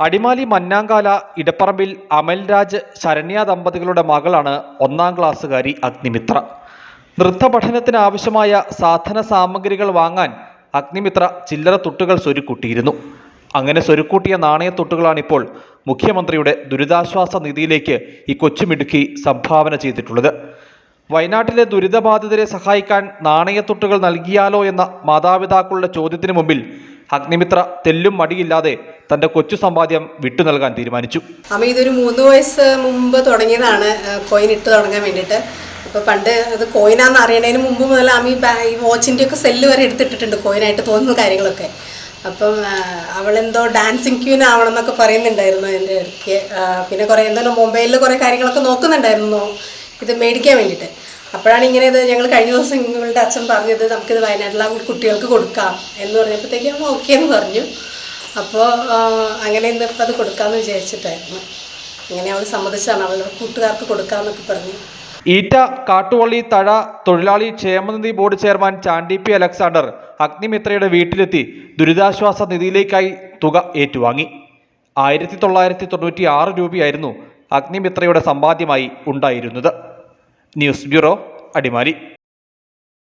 അടിമാലി മന്നാങ്കാല ഇടപ്പറമ്പിൽ അമൽരാജ് ശരണ്യ ദമ്പതികളുടെ മകളാണ് ഒന്നാം ക്ലാസ്സുകാരി അഗ്നിമിത്ര. നൃത്തപഠനത്തിന് ആവശ്യമായ സാധന സാമഗ്രികൾ വാങ്ങാൻ അഗ്നിമിത്ര ചില്ലറ തുട്ടുകൾ സ്വരുക്കൂട്ടിയിരുന്നു. അങ്ങനെ സ്വരുക്കൂട്ടിയ നാണയത്തുട്ടുകളാണിപ്പോൾ മുഖ്യമന്ത്രിയുടെ ദുരിതാശ്വാസ നിധിയിലേക്ക് ഈ കൊച്ചുമിടുക്കി സംഭാവന ചെയ്തിട്ടുള്ളത്. വയനാട്ടിലെ ദുരിതബാധിതരെ സഹായിക്കാൻ നാണയത്തുട്ടുകൾ നൽകിയാലോ എന്ന മാതാപിതാക്കളുടെ ചോദ്യത്തിന് മുമ്പിൽ അഗ്നിമിത്ര തെല്ലും മടിയില്ലാതെ തന്റെ കൊച്ചു സമ്പാദ്യം വിട്ടു നൽകാൻ തീരുമാനിച്ചു. അമ്മ ഇതൊരു മൂന്ന് വയസ്സ് മുമ്പ് തുടങ്ങിയതാണ് കോയിൻ ഇട്ട് തുടങ്ങാൻ വേണ്ടിയിട്ട്. അപ്പോൾ പണ്ട് അത് കോയിനാന്ന് അറിയണതിന് മുമ്പ് മുതൽ അമ്മ ഈ വാച്ചിന്റെ ഒക്കെ സെല്ല് വരെ എടുത്തിട്ടിട്ടുണ്ട് കോയിനായിട്ട് തോന്നുന്ന കാര്യങ്ങളൊക്കെ. അപ്പം അവളെന്തോ ഡാൻസിങ് ക്യൂൻ ആവണം എന്നൊക്കെ പറയുന്നുണ്ടായിരുന്നു എന്റെ ഇടയ്ക്ക് പിന്നെ കുറേ എന്തോ മൊബൈലിൽ കുറേ കാര്യങ്ങളൊക്കെ നോക്കുന്നുണ്ടായിരുന്നു ഇത് മേടിക്കാൻ വേണ്ടിയിട്ട്. അപ്പോഴാണ് ഇങ്ങനെ ഇത് ഞങ്ങൾ കഴിഞ്ഞ ദിവസം നിങ്ങളുടെ അച്ഛൻ പറഞ്ഞത് നമുക്കിത് വയനാട്ടിലെ കുട്ടികൾക്ക് കൊടുക്കാം എന്ന് പറഞ്ഞപ്പോഴത്തേക്കും ഓക്കെ എന്ന് പറഞ്ഞു. അപ്പോൾ അങ്ങനെ ഇന്നിപ്പോൾ അത് കൊടുക്കാമെന്ന് വിചാരിച്ചിട്ടായിരുന്നു. അങ്ങനെ അവൾ സമ്മതിച്ചാണ് അവളുടെ കൂട്ടുകാർക്ക് കൊടുക്കാമെന്നൊക്കെ പറഞ്ഞു. ഈറ്റ കാട്ടുവള്ളി തഴ തൊഴിലാളി ക്ഷേമനിധി board chairman Chandy P Alexander അഗ്നിമിത്രയുടെ വീട്ടിലെത്തി ദുരിതാശ്വാസ നിധിയിലേക്കായി തുക ഏറ്റുവാങ്ങി. ആയിരത്തി തൊള്ളായിരത്തി തൊണ്ണൂറ്റി ആറ് രൂപയായിരുന്നു അഗ്നിമിത്രയുടെ സമ്പാദ്യമായി ഉണ്ടായിരുന്നത്. News bureau Adimali.